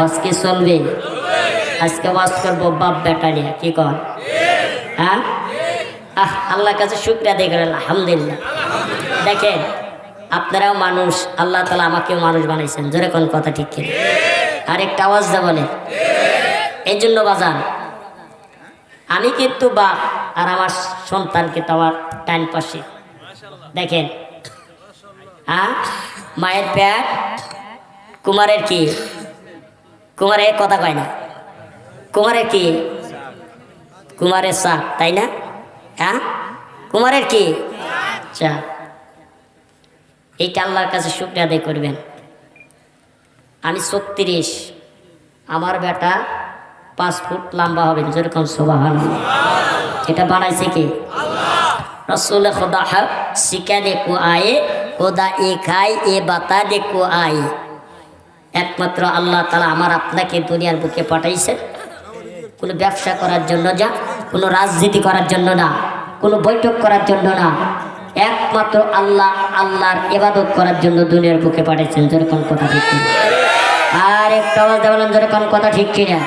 আজকে চলবে। আজকে ওয়াজ করব বাপ বেটা নিয়ে কি কর? হ্যাঁ? আহ, আল্লাহর কাছে শুক্রিয়া করেন, আলহামদুলিল্লাহ। দেখেন, আপনারাও মানুষ, আল্লাহ তালা আমাকেও মানুষ বানাইছেন। জোরে কোন কথা ঠিক কিনা? আরেকটা আওয়াজ দা বলে এই জন্য বাজান, আমি কিন্তু বাপ আর আমার সন্তান কিন্তু আমার টাইম পাশে। দেখেন হ্যাঁ? মায়ের প্যাট কুমারের কি? কুমারের কথা কয় না। কুমারের কি? কুমারের সাপ, তাই না? হ্যাঁ? কুমারের কি? চা এইটা আল্লাহর কাছে শুক্রিয়া আদায় করবেন। আমি ছত্রিশ। আমার বেটা পাঁচ ফুট লম্বা হবে, যেরকম সোবাহান এটা বানাইছে কি? রসুল খোদা শিকা দেখো আয়ে খোদা এ খায়, এ বাতা দেখো আয়ে একমাত্র আল্লাহ তালা আমার আপনাকে দুনিয়ার বুকে পাঠাইছে। কোনো ব্যবসা করার জন্য যা কোনো রাজনীতি করার জন্য না, কোনো বৈঠক করার জন্য না, একমাত্র আল্লাহ আল্লাহর এবাদত করার জন্য দুনিয়ার বুকে পাঠাইছেন। যেরকম কথা ঠিক আর একটা আওয়াজ দেওয়ালেন যেরকম কথা ঠিক কিনা?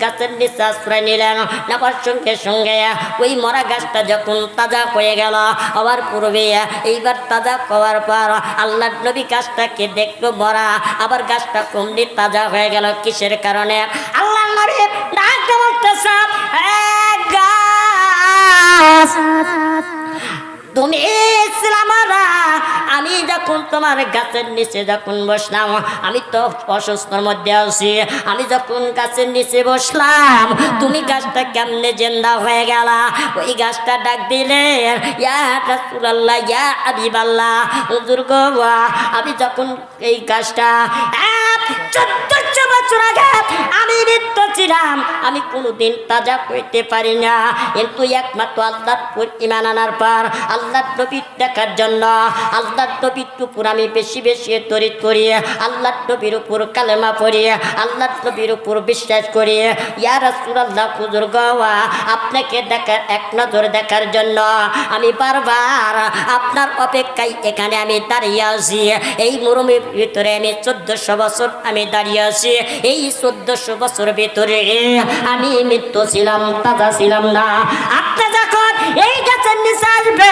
গাছের আশ্রয় সঙ্গে সঙ্গে ওই মরা গাছটা যখন তাজা হয়ে গেল আবার পূর্বে এইবার তাজা পর নবী গাছটাকে আবার গাছটা কমলি তাজা হয়ে গেল কিসের কারণে? আল্লাহ নবী ডাক তুমি ইসলামরা আমি যখন তোমার গাছের নিচে যখন বসলাম, আমি তো অসুস্থর মধ্যে আছি। আমি যখন গাছের নিচে বসলাম, তুমি গাছটা কেমনে জেন্দা হয়ে গেল? ওই গাছটা ডাক দিলে, ইয়া ইয়া হাবিবাল্লাহ, হুজুর আমি যখন এই গাছটা চোদ্দশো বছর আগে আমি মৃত্য ছিলাম, আমি কোনোদিন তাজা করতে পারি না। কিন্তু একমাত্র আল্লাহর উপর ইমান আনার পর আল্লাহর নবীর দেখার জন্য, আল্লাহর নবীর উপর আমি বেশি বেশি তরিত করি, আল্লাহর নবীর উপর কালেমা পড়ি, আল্লাহর নবীর উপর বিশ্বাস করি। ইয়া রাসূলুল্লাহ হুজুর গাওয়া আপনাকে দেখার এক নজর দেখার জন্য আমি বারবার আপনার অপেক্ষায় এখানে আমি দাঁড়িয়ে আছি। এই মরুমের ভিতরে আমি চোদ্দশো বছর আমি দাঁড়িয়ে আছি। এই চোদ্দশো বছর ভিতরে আমি মৃত্যু ছিলাম, তাজা ছিলাম না। আপনি যখন এই গাছের নিচে আসবে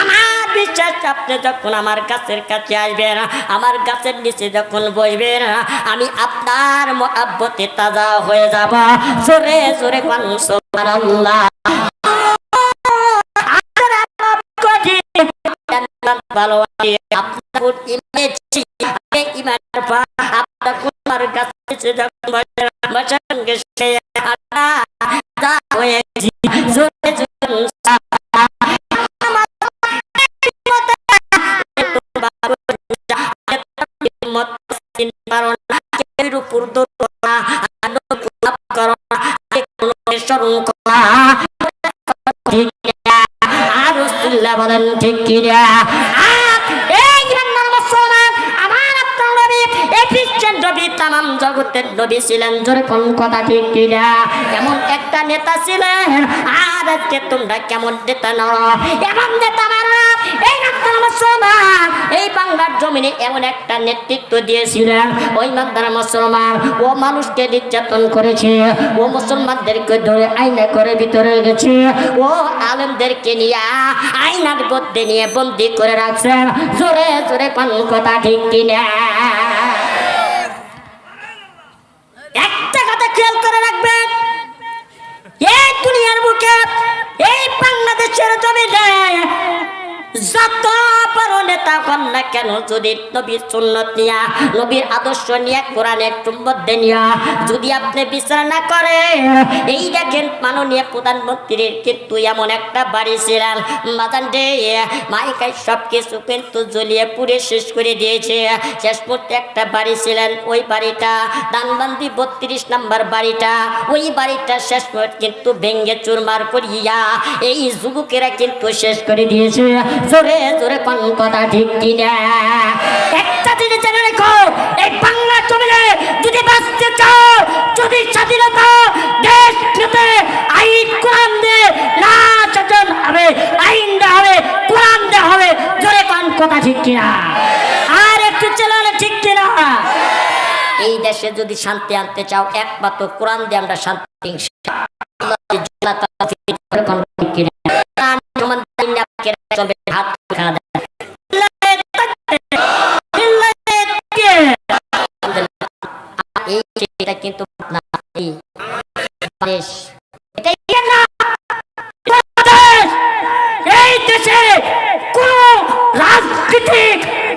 আমার বিশ্বাস আপনি যখন আমার গাছের কাছে আসবেন, আমার গাছের নিচে যখন বসবেন আমি আপনার মহাব্বতে তাজা হয়ে যাব। জোরে জোরে আপনার কাছে যখন বসেন গেছে আল্লাহ আর বলেন ঠিক কিনা তামাম জগতের নবী ছিলেন জোরে কোন কথা ঠিক কিনা। এমন একটা নেতা ছিলেন, আর আজকে তোমরা কেমন নেতা নাও এমন নেতা মারা, এই মুসলমান, এই বাংলার জমিনে এমন একটা নেতৃত্ব দিয়েছিলেন। ওই মাদ্দার মুসলমান, ও মানুষকে নির্যাতন করেছে, ও মুসলমানদেরকে ধরে আইনা করে ভিতরে গেছে ও আলেমদেরকে নিয়ে আইনার মধ্যে নিয়ে বন্দি করে রাখছেন। জোরে জোরে কোন কথা ঠিক কিনা একটা কথা খেয়াল করে রাখবেন এই দুনিয়ার বুকে এই বাংলাদেশের জমিনে যত বড় নেতা হন না কেন, যদি নবীর সুন্নত নিয়া, নবীর আদর্শ নিয়ে, কোরআনের মধ্যে নিয়া, যদি আপনি বিচার না করেন, এই দেখেন মাননীয় প্রধানমন্ত্রীর কিন্তু এমন একটা বাড়ি ছিলেন মাদান ডে মাইকাই সব কিছু কিন্তু জ্বলিয়ে পুড়ে শেষ করে দিয়েছে। শেষ মুহূর্তে একটা বাড়ি ছিলেন, ওই বাড়িটা দানবান্দি বত্রিশ নাম্বার বাড়িটা, ওই বাড়িটা শেষ কিন্তু ভেঙ্গে চুরমার করিয়া, এই যুবকেরা কিন্তু শেষ করে দিয়েছে। জোরে জোরে কোন কথা ঠিক কিনা? একটা দিনে জেনে রেখো, এই বাংলা জমিনে যদি বাঁচতে চাও, যদি স্বাধীনতা দেশ নিতে আইন কোরআন দে না শাসন হবে, আইন দে হবে, কোরআন দে হবে, জোরে কোন কথা ঠিক কিনা? আর একটু চেলানো ঠিক কিনা? এই দেশে যদি শান্তি আনতে চাও, একমাত্র কোরআন দিয়ে আমরা শান্তি চলবে, হাত কিন্তু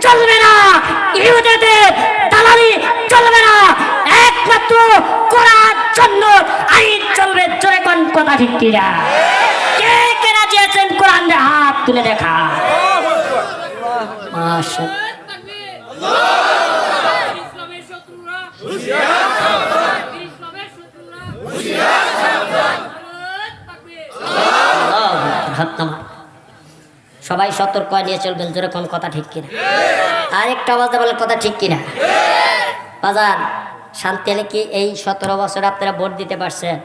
চলবে চলবে না একমাত্র কোরআন জন্য আইন চলবে জোরে কথা কিনা হাত তুলে দেখা। সবাই সতর্ক নিয়ে চলবেন, যেরকম কথা ঠিক কিনা। আরেকটা আওয়াজে বলে কথা ঠিক কিনা। বাজার শান্তি হলে কি এই সতেরো বছর আপনারা ভোট দিতে পারছেন?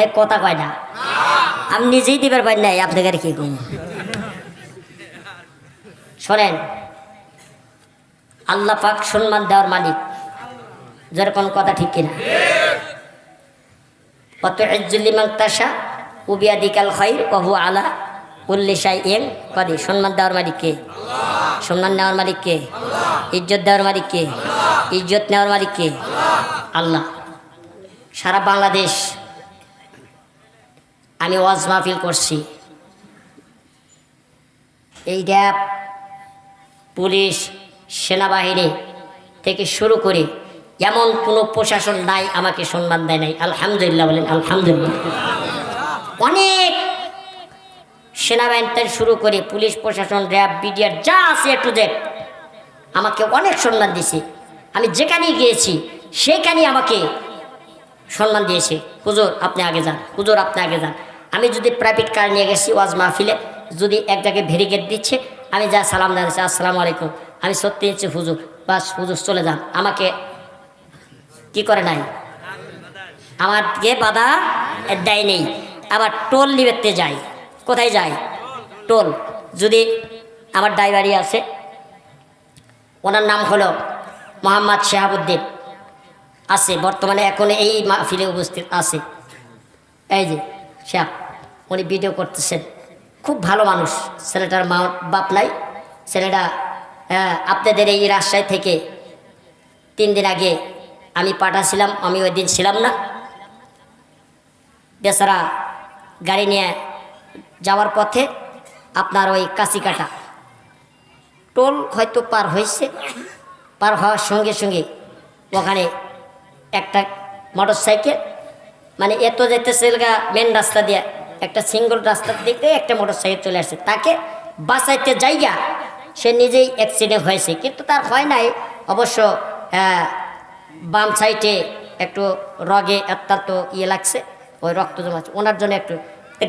এই কথা কয় না। আমি নিজেই দিবার পারি নাই, আপনাকে আর কি কম? শোনেন, আল্লাহ পাক সম্মান দেওয়ার মালিক। যেরকম কথা ঠিক কিনা? অত ইজ্জুল্লিমাং তাসা উবিয়াদিকাল খৈর কহু আলা উল্লিশাই এম কদি সম্মান দেওয়ার মালিক কে? সম্মান নেওয়ার মালিক কে? ইজ্জত দেওয়ার মালিক কে? ইজ্জত নেওয়ার মালিক কে? আল্লাহ। সারা বাংলাদেশ আমি ওয়াজ মাহফিল করছি। এই র্যাব পুলিশ সেনাবাহিনী থেকে শুরু করে এমন কোনো প্রশাসন নাই, আমাকে সম্মান দেয় নাই। আলহামদুলিল্লাহ বলেন, আলহামদুলিল্লাহ। অনেক সেনাবাহিনী শুরু করে পুলিশ, প্রশাসন র্যাব বিডিআর, যা আছে টু জেড আমাকে অনেক সম্মান দিয়েছে। আমি যেখানেই গিয়েছি, সেখানেই আমাকে সম্মান দিয়েছে। হুজুর, আপনি আগে যান। হুজুর, আপনি আগে যান। আমি যদি প্রাইভেট কার নিয়ে গেছি ওয়াজ মাহফিলে, যদি এক জায়গায় ভেরিকেট দিচ্ছে, আমি যা সালাম জানাচ্ছি আসসালামু আলাইকুম। আমি সত্যি হচ্ছে হুজুর, বাস হুজুর চলে যান। আমাকে কি করে নাই? আমার দিকে বাধা দেয় নেই। আবার টোল নিবেতে যাই কোথায় যাই টোল যদি আমার ড্রাইভারি আছে, ওনার নাম হলো মোহাম্মদ শাহাবুদ্দিন। আছে, বর্তমানে এখন এই মাহফিলে উপস্থিত আছে। এই যে শ্যাপ উনি ভিডিও করতেছেন। খুব ভালো মানুষ। ছেলেটার মা, বাপ নাই। ছেলেটা আপনাদের এই রাজশাহী থেকে তিন দিন আগে আমি পাঠাছিলাম, আমি ওই দিন ছিলাম না। বেচারা গাড়ি নিয়ে যাওয়ার পথে আপনার ওই কাটা। টোল হয়তো পার হয়েছে, পার হওয়ার সঙ্গে সঙ্গে ওখানে একটা মোটর সাইকেল মানে এত যেতেছে গা মেন রাস্তা দিয়ে। একটা সিঙ্গল রাস্তার দিকে একটা মোটর সাইকেল চলে আসছে তাকে বাঁচাইতে যাইয়া সে নিজেই অ্যাক্সিডেন্ট হয়েছে। কিন্তু তার হয় নাই। অবশ্য বাম সাইডে একটু রগে অত্যন্ত ইয়ে লাগছে, ওই রক্ত জমাচ্ছে ওনার জন্য একটু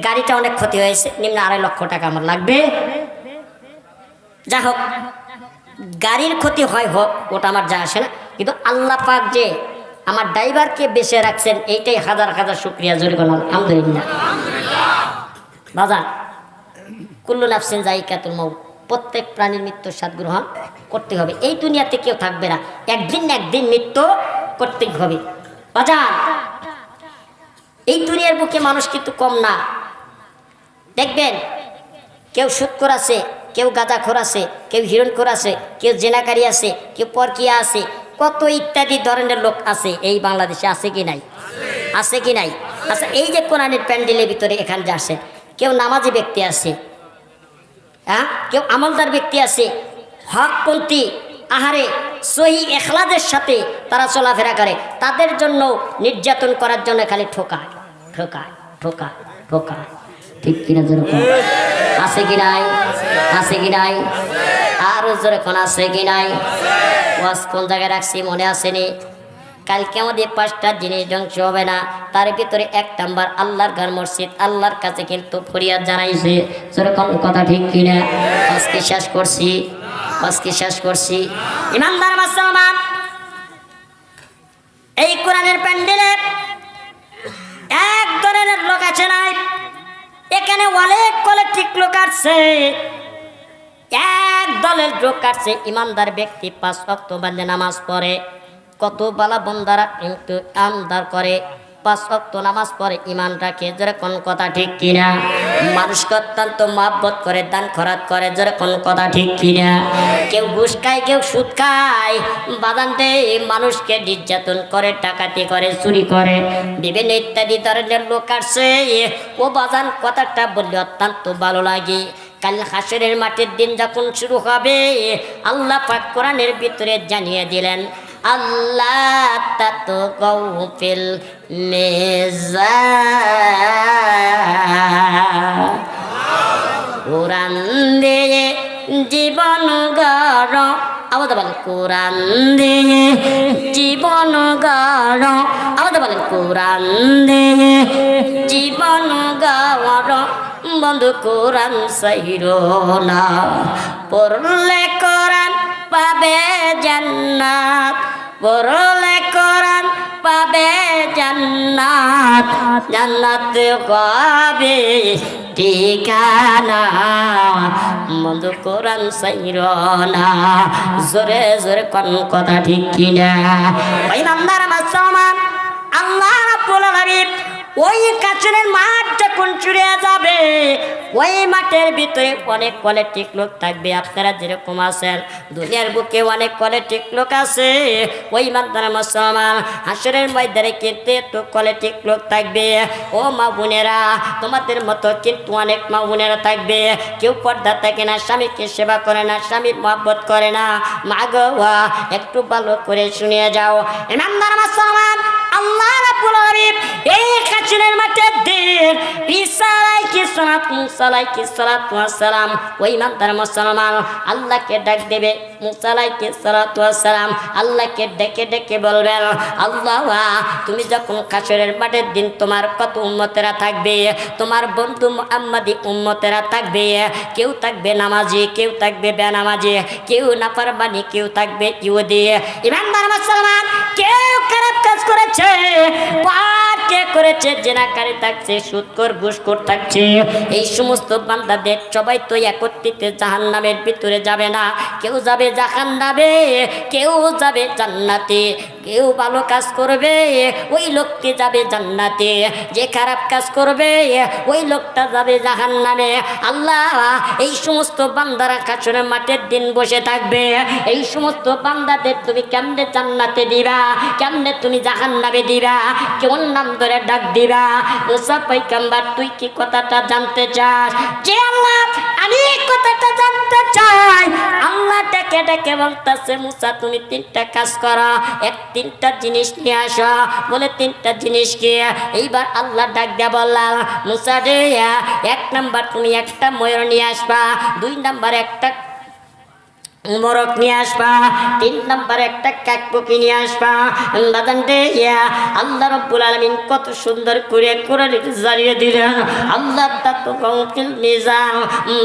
গাড়িটা অনেক ক্ষতি হয়েছে। নিম্ন আড়াই লক্ষ টাকা আমার লাগবে। যা হোক গাড়ির ক্ষতি হয় হোক, ওটা আমার যা আসে না। কিন্তু আল্লাহ পাক যে আমার ড্রাইভারকে বেঁচে রাখছেন, এইটাই হাজার হাজার শুক্রিয়া। জোরে করলাম আলহামদুলিল্লাহ। বাজার কুল্লু নাফসিন জাইকাতুল মৌ প্রত্যেক প্রাণীর মৃত্যুর স্বাদ গ্রহণ করতে হবে। এই দুনিয়াতে কেউ থাকবে না। একদিন একদিন মৃত্যু করতেই হবে। বাজার এই দুনিয়ার বুকে মানুষ কিন্তু কম না। দেখবেন, কেউ সুৎকর আছে, কেউ গাঁজাখোর আছে, কেউ হিরণখোর আছে, কেউ জেনাকারী আছে, কেউ পরকিয়া আছে, কত ইত্যাদি ধরনের লোক আছে। এই বাংলাদেশে আছে কি নাই? আছে কি নাই? আচ্ছা এই যে কোরআনের প্যান্ডেলের ভিতরে এখানে যে আসে কেউ নামাজি ব্যক্তি আছে। হ্যাঁ? কেউ আমলদার ব্যক্তি আছে। হকপন্থী, আহারে, সহি এখলাদের সাথে তারা চলাফেরা করে। তাদের জন্য নির্যাতন করার জন্য খালি ঠোকায় ঠোকায় ঠোকায় ঠোকায়। ঠিক কিনা যেরকম? আছে কি নাই? আছে কি নাই? আরও যেরকম আছে কি নাই? ওয়াজ কোন জায়গায় রাখছি মনে আসেনি কালকে আমাদের পাঁচটা জিনিস ধ্বংস হবে না। তার ভিতরে এক নাম্বার, আল্লাহর ঘর মসজিদ, আল্লাহর কাছে কিন্তু ফরিয়াদ জানাইছে। সেরকম কথা ঠিক কিনা? আজকে শেষ করছি। আজকে শেষ করছি। ইমানদার মুসলমান, এই কোরআনের প্যান্ডেলে এক ধরনের লোক আছে নাই, এখানে অনেক কলেকটিক লোক আছে। এক দলের লোক কাটছে ইমানদার ব্যক্তি পাঁচ অক্ত বান্ধে নামাজ পড়ে। কত বালা বন্দারা কিন্তু আমদার করে, পাঁচ অক্ত নামাজ পড়ে, ইমান রাখে, যেরকম কথা ঠিক কিনা। মানুষকে অত্যন্ত মহাব্বত করে, দান খরাত করে, যেরকম কথা ঠিক কিনা। কেউ ঘুষ খায়, কেউ সুদ খায় বাদান দেয় মানুষকে নির্যাতন করে টাকাতি করে, চুরি করে, বিভিন্ন ইত্যাদি ধরনের লোক আসছে। ও বাজান কথাটা বললে অত্যন্ত ভালো লাগে। কাল হাসরের মাঠের দিন যখন শুরু হবে, আল্লাহ পাক কোরআনের ভিতরে জানিয়ে দিলেন আল্লাহ তাত মেজা কোরআন দিয়ে জীবন গড়। আবার বলেন, কোরআন দিয়ে জীবন গড়। আবার বলেন, কোরআন দিয়ে জীবন গড়। বন্ধু, কোরআন সহির না। পড়লে কোরআন পাবে জান্নাত। পড়লে কোরআন পাবে জান্নাত। জান্নাত পাবে ঠিকানা। মধু কোরআন সাইর না। জোরে জোরে কোন কথা ঠিক কিনা? ওই নান্দার মুসলমান, আল্লাহ রাব্বুল আলামিন ওই কাছের মাঠ যখন চুরিয়ে যাবে, ওই মাঠের ভিতরে অনেক কোয়ালিটিক লোক থাকবে, আপনারা যেরকম আছেন, দুনিয়ার বুকে অনেক কোয়ালিটিক লোক আছে। ওই মাদ্রানা মুসলমান, হাসরের ময়দানে কিন্তু একটু কোয়ালিটিক লোক থাকবে। ও মা বোনেরা, তোমাদের মতো কিন্তু অনেক মা বোনেরা থাকবে। কেউ পর্দা থাকে না, স্বামীকে সেবা করে না, স্বামীর মহব্বত করে না। মা গো, একটু ভালো করে শুনিয়ে যাও। ইমানদার মুসলমান, আল্লাহ রাব্বুল আলামিন এই কাছিনের মাঠে ঈসা আলাইহিস সালাত মুসা আলাইহিস সালাতু সালাম, ওই মানতার মুসলমান, আল্লাহকে ডাক দেবে। মুসা আলাইহিস সালাতু সালাম, আল্লাহকে ডেকে ডেকে বলবেন, আল্লাহ, তুমি যখন কাছরের মাঠের দিন তোমার কত উম্মতেরা থাকবে? তোমার বন্ধু মুহাম্মাদি উম্মতেরা থাকবে? কেউ থাকবে নামাজি, কেউ থাকবে বেনামাজি, কেউ নাফরমানি, কেউ থাকবে ইহুদি। ইমানদার মুসলমান, কেউ খারাপ কাজ করেছে, পাপ কে করেছে জেনাকারী থাকছে সুৎকর ঘুষখোর থাকছে। এই সমস্ত বান্দাদের সবাই তো একত্রিত জাহান নামের ভিতরে যাবে না। কেউ যাবে জাহান নামে কেউ যাবে জান্নাতে। কেউ ভালো কাজ করবে, ওই লোকটি যাবে জান্নাতে। যে খারাপ কাজ করবে, ওই লোকটা যাবে জাহান নামে আল্লাহ এই সমস্ত বান্দারা কাছনে মাঠের দিন বসে থাকবে। এই সমস্ত বান্দাদের তুমি কেমনে জান্নাতে দিবা? কেমনে তুমি জাহান নামে দিবা? কেমন নাম ধরে ডাক দিবা? মুসা পাইকাম্বার তুই কি কথাটা জানতে চাস? যে আল্লাহ, আমি এই কথাটা জানতে চাই। আল্লাহ ডেকে ডেকে বলতেছে, মুসা, তুমি তিনটা কাজ করো। এক তিনটা জিনিস নিয়ে আসো। বলে তিনটা জিনিস কি? এইবার আল্লাহ ডাক দিয়া বললাম মুসা রে এক নাম্বার তুমি একটা ময়ূর নিয়ে আসবা, দুই নাম্বার একটা মোরক নিয়ে আসবা, তিন নাম্বার একটা কাকপকি নিয়ে আসবা। বাদান রে ইয়া আল্লাহ রব্বুল আলামিন কত সুন্দর করে কোরআন জারিয়ে দিলেন। আল্লাহ তাত কৌকিল মিজান।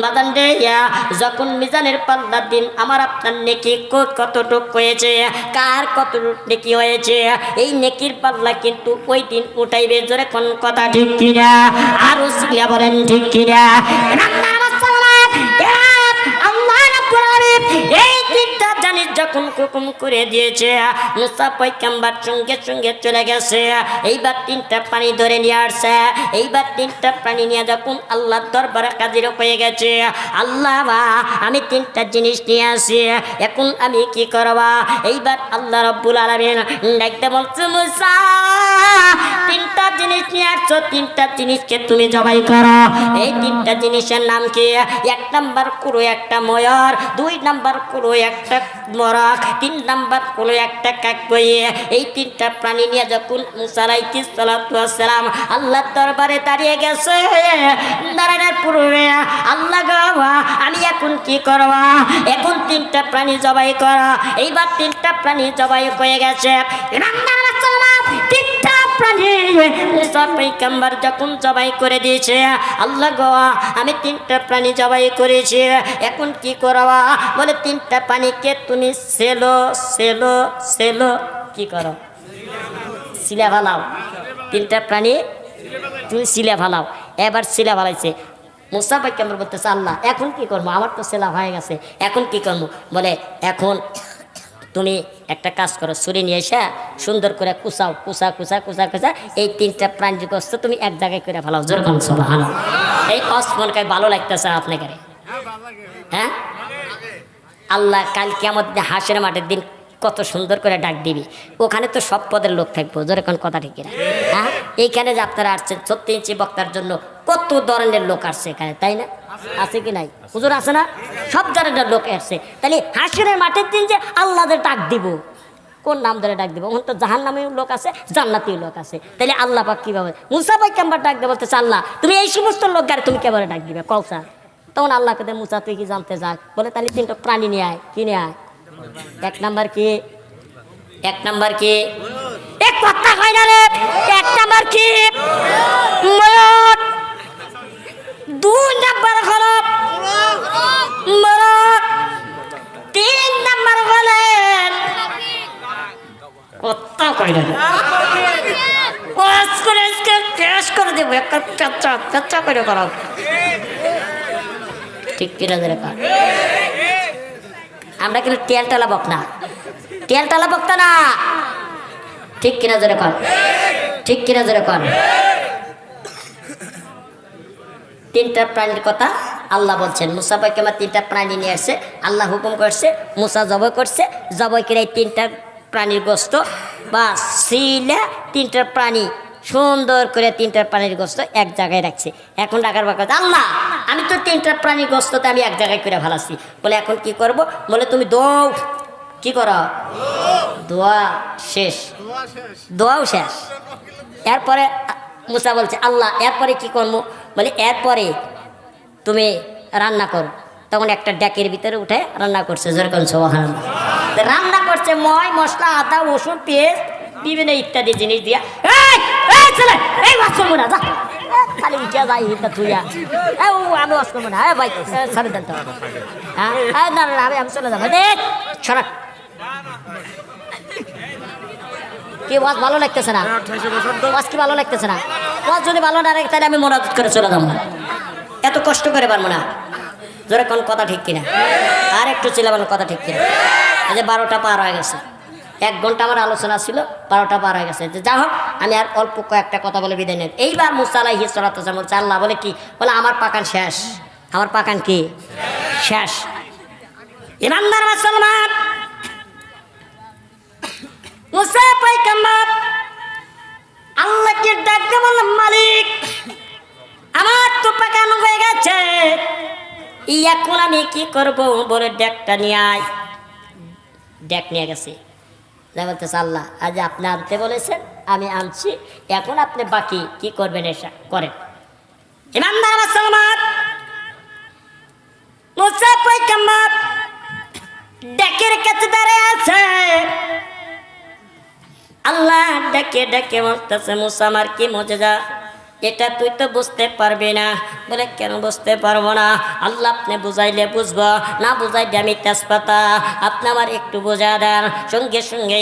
বাদান রে ইয়া যখন মিজানের পাল্লার দিন, আমার আপনার নেকি কতটুক হয়েছে? কার কতটুক নেকি হয়েছে? এই নেকির পাল্লা কিন্তু ওই দিন উঠাইবে, জোরে কোন কথা ঠিক কিনা? আরও সিলিয়া বলেন ঠিক কিনা? এই তিনটা জানিস যখন হুকুম করে দিয়েছে, মুসা পয়কাম্বার সঙ্গে সঙ্গে চলে গেছে। এইবার তিনটা পানি ধরে নিয়ে আসছে। এইবার তিনটা পানি নিয়ে যখন আল্লাহ দরবারে কাজির হয়ে গেছে, আল্লাহ বা, আমি তিনটা জিনিস নিয়ে আসি, এখন আমি কি করবা? এইবার আল্লাহ রব্বুল আলামিন দেখতে বলছে, মুসা, তিনটা জিনিস নিয়ে আসছো, তিনটা জিনিসকে তুমি জবাই করো। এই তিনটা জিনিসের নাম কি? এক নাম্বার কুড়ো একটা ময়ূর, দুই নাম্বার কুড়ো একটা মরক, তিন নাম্বার কোনো একটা কাকবইয়ে এই তিনটা প্রাণী নিয়ে যখন মুসালাইকি সালাম আল্লাহ দরবারে দাঁড়িয়ে গেছে নারায়ণের পূর্বে আল্লাহ গাওয়া আমি এখন কি করব? এখন তিনটা প্রাণী জবাই করা। এইবার তিনটা প্রাণী জবাই হয়ে গেছে। তিনটা যখন জবাই করে দিয়েছে, আল্লাহ গো, আমি প্রাণী জবাই এখন কি বলে প্রাণীকে তুমি সেলো সেলো সেলো, কি করো? তিনটা প্রাণী তুমি ফালাও। এবার সিলা ফালাইছে। মুসা পয়গম্বর বলতেছে, আল্লাহ, এখন কি করব? আমার তো সেলা হয়ে গেছে, এখন কি করব? বলে, এখন তুমি একটা কাজ করো, ছুরি নিয়ে এসে সুন্দর করে কুচাও কুচা কুচা কুচা কুচা এই তিনটা প্রাণীগ্রস্ত তুমি এক জায়গায় করে ফেলাও, জোর কম সোহান এই অসমনকায় ভালো লাগতেছে আপনাকে হ্যাঁ? আল্লাহ কাল কেমন হাসের মাঠের দিন কত সুন্দর করে ডাক দিবি। ওখানে তো সব পদের লোক থাকব যেরকম কথা ঠিক না হ্যাঁ? এইখানে যে আপনারা আসছেন সত্যি ইঞ্চি বক্তার জন্য কত ধরনের লোক আসছে এখানে, তাই না? আছে কি নাই? হুজুর আছে না? সব ধরনের লোক আসছে তাহলে হাসিনের মাঠের দিন যে আল্লাহদের ডাক দিব। কোন নাম ধরে ডাক দিব? ওখানে তো জাহান নামে লোক আছে, জান্নাতীয় লোক আছে। তাহলে আল্লাহ পাক কীভাবে? মুসাফাই কেমবার ডাক দেবে বলতেছে, আল্লাহ, তুমি এই সমস্ত লোক গাড়ি তুমি কেবারে ডাক দিবে? কৌসা তখন আল্লাহ কে মুসা, তুই কি জানতে যাক বলে, তাহলে তিনটা প্রাণী নিয়ে আয়। কি নিয়ে আয়? এক নাম্বার কি? এক নাম্বার কি? এক কথা কয় না রে। এক নাম্বার কি? ময়ূর। দুই নাম্বার মরক। তিন নাম্বার হলেন করাও ঠিক আমরা কিন্তু তেল টালা বক না তেল টালা বক্তা না। ঠিক কিনা জোরে কর ঠিক কিনা জোরে কর তিনটা প্রাণীর কথা আল্লাহ বলছেন। মুসা পাইকামা তিনটা প্রাণী নিয়ে আসছে আল্লাহ হুকুম করছে মুসা জবই করছে জবই করে এই তিনটা প্রাণীর গোস্ত বা সিলা তিনটা প্রাণী সুন্দর করে তিনটা প্রাণীর গোস্ত এক জায়গায় রাখছে। এখন ডাকার বাকা আল্লাহ আমি তো তিনটা প্রাণীর গোস্ততে আমি এক জায়গায় করে ভালাচ্ছি বলে এখন কি করব? বলে তুমি দৌ কি করো? দোয়া শেষ। দোয়াও শেষ। এরপরে মুসা বলছে, আল্লাহ, এরপরে কি করব বলে, এরপরে তুমি রান্না করো। তখন একটা ডেকের ভিতরে উঠে রান্না করছে যেরকম সোহান রান্না করছে, ময়, মশলা, আদা ওষুধ পেঁয়াজ বিভিন্ন ইত্যাদি জিনিস দিয়া। খালি উঠিয়া যাই থুইয়া। এ, ও, আমি ওয়াশ করব না হ্যাঁ ভাই সরে দেন তো হ্যাঁ? না আমি আমি চলে যাব। দেখ সরা কি ওয়াজ ভালো লাগতেছে না? ভালো লাগতেছে না? ওয়াজ যদি ভালো না তাহলে আমি মনাজত করে চলে যাব এত কষ্ট করে পারব না। জোরে কোন কথা ঠিক কিনা? আর একটু চিলাবানোর কথা ঠিক কিনা? এই যে বারোটা পার হয়ে গেছে। এক ঘণ্টা আমার আলোচনা ছিল, বারোটা পার হয়ে গেছে। যে যা হোক, আমি আর অল্প কয়েকটা কথা বলে বিদায় নেব এইবার মুসালাই হিসরাত বলছে, আল্লাহ বলে কি? বলে, আমার পাকান শেষ। আমার পাকান কি? শেষ। ইমানদার মুসলমান! মুসা পাইকাম্বার আল্লাহকে ডাকতে বললাম, মালিক, আমার তো পাকানো হয়ে গেছে। এখন আমি কি করব বলে ডেকটা নিয়ে আয়। ডেক নিয়ে গেছে। বলতেছে আল্লাহ, আজ আপনি আনতে বলেছেন, আমি আনছি, এখন আপনি বাকি কি করবেন এসা, করেন। ইমানদার মুসলমান মুসা পাইকাম্বার ডেকের কাছে দাঁড়িয়ে আছে। আল্লাহ ডেকে ডেকে বলতেছে মুসা আমার কি মজা এটা তুই তো বুঝতে পারবি না। বলে, কেন বুঝতে পারব না? আল্লাহ আপনি বুঝাইলে বুঝব, না বুঝাই বুঝাইলে আমি তেজপাতা। আপনি আমার একটু বোঝা দেন। সঙ্গে সঙ্গে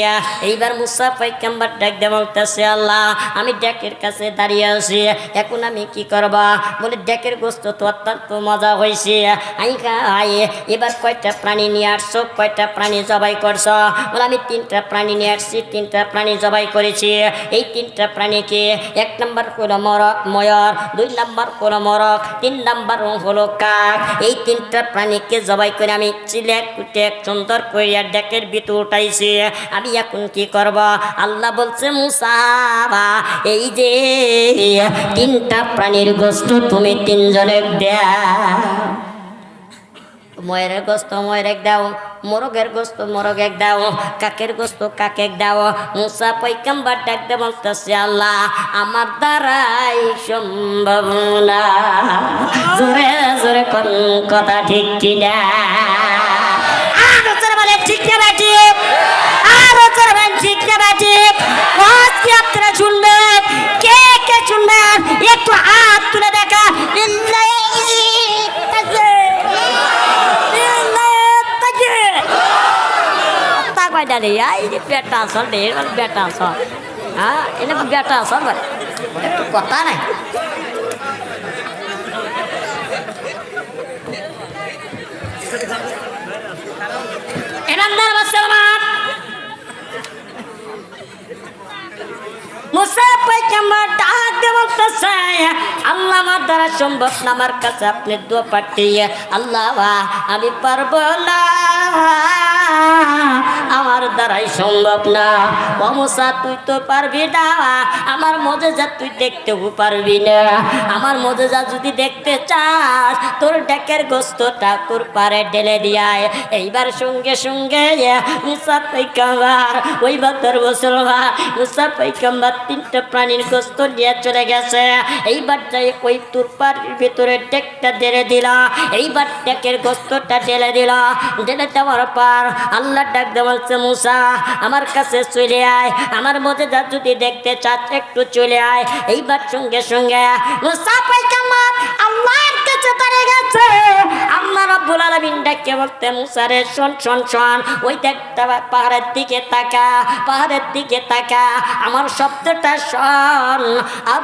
এইবার মুসা পাইকাম্বার ডাক দিয়ে বলতেছে, আল্লাহ, আমি ডেকের কাছে দাঁড়িয়ে আছি, এখন আমি কি করবা? বলে, ডেকের গোস্ত তো অত্যন্ত মজা হয়েছে আই খাই এবার কয়টা প্রাণী নিয়ে আসছো? কয়টা প্রাণী জবাই করছ? বলে, আমি তিনটা প্রাণী নিয়ে আসছি, তিনটা প্রাণী জবাই করেছি। এই তিনটা প্রাণীকে এক নম্বর হলো মরক ময়র, দুই নম্বর হলো মরক, তিন নম্বর হলো কাক। এই তিনটা প্রাণীকে জবাই করে আমি চিলেক, কুটেক, সুন্দর করিয়া ডেকের ভিতর উঠাইছি। আমি এখন কি করব? আল্লাহ বলছে মুসাবা এই যে তিনটা প্রাণীর গোষ্ঠ তুমি তিনজনে দেয়া। ময়ের গোস্ত, ময়ের দাও, মোরগের গোস্ত, মোরগ এক দাও, কাকের গোস্ত, কাকে দাও, মুসা পৈকাম্বার ডাকতে বলতেছে, আল্লাহ, আমার দ্বারাই সম্ভব না। জোরে জোরে কোন কথা ঠিক কিনা? बेचारे आई जे बेटा सल ढेर वाले बेटा सल हाँ इन्हें बेटा सल वाले तो पता नहीं इनंदर मुसलमान মুসা পাইকামার ডাক দেবতে চাই আল্লাহ আমার দ্বারা সম্ভব না আমার কাছে আপনি দোয়া পাঠিয়ে আল্লাহ আমি পারবো না দ্বারাই সম্ভব না। মমসা তুই তো পারবি না। আমার মজেজা তুই দেখতেও পারবি না। আমার মজেজা যদি দেখতে চাস, তোর ডেকের গোস্ত ঠাকুর পারে ঢেলে দিয়ায় এইবার সঙ্গে সঙ্গে মুসা পৈকাম্বার ওই বাতর মুসলমান, মুসা পৈকাম্বার তিনটা প্রাণীর গোস্ত নিয়ে চলে গেছে। এইবার যাই ওই তুরপাড়ির ভিতরে ডেকটা ঢেলে দিল। এইবার ডেকের গোস্তটা ঢেলে দিল। ঢেলে দেওয়ার পর আল্লাহ ডাক দেওয়ালছে মুসা, আমার কাছে চলে আয়। আমার যা যদি দেখতে চাস, একটু চলে আয়। এইবার সঙ্গে সঙ্গে, মুসা পৈকাম্বার আল্লাহর কাছে দাঁড়িয়ে গেছে। আল্লাহ রাব্বুল ডাকে বলতে শোন শোন শোন। ওই দেখতে পাহাড়ের দিকে তাকা, পাহাড়ের দিকে তাকা। আমার শব্দটা শোন। আর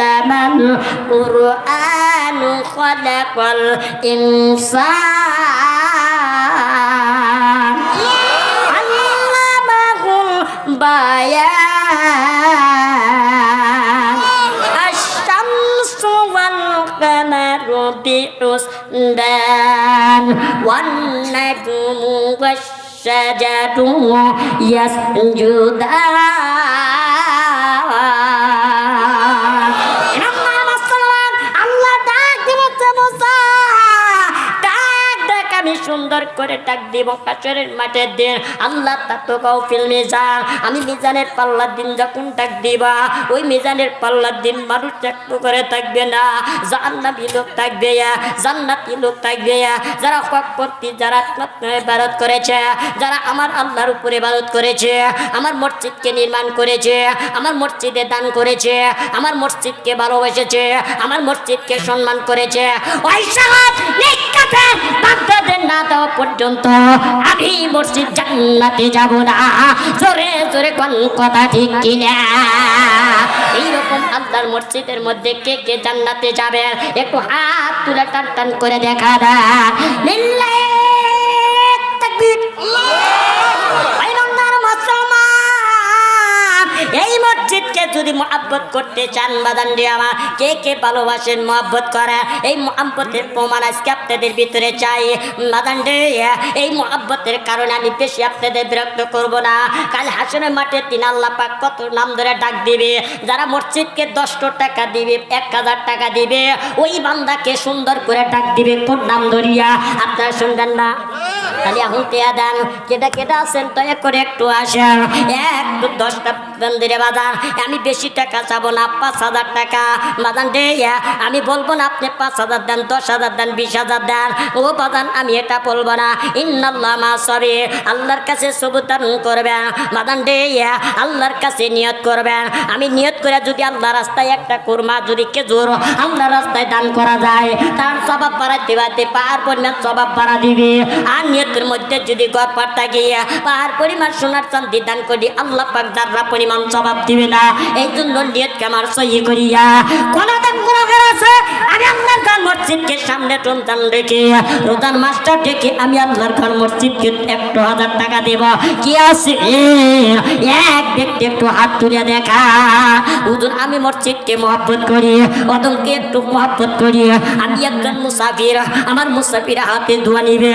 রহমানু কুরআনু খালাকাল ইনসান بيان الشمس والقمر بحسبان والنجم والشجر يسجدان সুন্দর করে ডাক দিব কাছরের মাঠের দিন আল্লাহ তাতো কাউ ফিল মিজান, আমি মিজানের পাল্লার দিন যখন ডাক দিবা, ওই মিজানের পাল্লার দিন মানুষ একটু করে থাকবে না। জান্নাতি লোক থাকবে, জান্নাতি লোক থাকবে, যারা হক প্রতি যারা ইবাদত করেছে, যারা আমার আল্লাহর উপরে ইবাদত করেছে, আমার মসজিদকে নির্মাণ করেছে, আমার মসজিদে দান করেছে, আমার মসজিদকে ভালোবেসেছে, আমার মসজিদকে সম্মান করেছে। ওই সব নিকাতে বাগদাদের না দেওয়া পর্যন্ত আমি মসজিদ জান্নাতে যাব না। জোরে জোরে কোন কথা ঠিক কিনা? এইরকম আল্লাহর মসজিদের মধ্যে কে কে জান্নাতে যাবে? একটু হাত তুলে টান টান করে দেখা দা। এই যদি মহাব্বত করতে চান বাদান দিয়ে আমার কে কে ভালোবাসেন, মহাব্বত করে, এই মহাব্বতের প্রমাণ আজকে আপনাদের ভিতরে চাই। বাদান দিয়ে, এই মহাব্বতের কারণে আমি বেশি আপনাদের বিরক্ত করব না। কাল হাসনের মাঠে তিন আল্লাহ পাক কত নাম ধরে ডাক দিবে। যারা মসজিদকে দশটো টাকা দিবে, এক হাজার টাকা দিবে, ওই বান্দাকে সুন্দর করে ডাক দিবে কোন নাম ধরিয়া। আপনারা শুনবেন না? খালি এখন টেয়া দেন। কেটা কেটা আছেন দয়া করে একটু আসেন। একটু দশটা মন্দিরে বাজান। আমি বেশি টাকা চাবো না, পাঁচ হাজার টাকা। বাজান দে আমি বলব না আপনি পাঁচ হাজার দেন, দশ হাজার দেন, বিশ হাজার দেন। ও বাজান, আমি এটা বলব না। ইন্নাল্লাহ মা সবে আল্লাহর কাছে সবুতান করবেন। বাজান দে আল্লাহর কাছে নিয়ত করবেন। আমি নিয়ত করে যদি আল্লাহ রাস্তায় একটা কুরমা, যদি খেজুর আল্লাহ রাস্তায় দান করা যায়, তার স্বভাব বাড়াতে বাড়তে পাহাড় পরিমাণ স্বভাব বাড়া দিবে। আর নিয়তের মধ্যে যদি গড় গিয়ে পাহাড় পরিমাণ সোনার চান্দি দান করি, আল্লাহ পাক যাররা পরিমাণ স্বভাব দিবে না এই জন্য নিয়তকে আমার সহি করিয়া। কোন দান গুণাগার আছে, আমি আল্লাহর ঘর মসজিদকে সামনে রমজান রেখে রোজান মাস্টার ডেকে আমি আল্লাহর ঘর মসজিদকে একটু হাজার টাকা দেব। কি আছে? এক ব্যক্তি একটু হাত তুলে দেখা। হুজুর, আমি মসজিদকে মহব্বত করি অদমকে একটু মহব্বত করি। আমি একজন মুসাফির, আমার মুসাফির হাতে ধোয়া নিবে।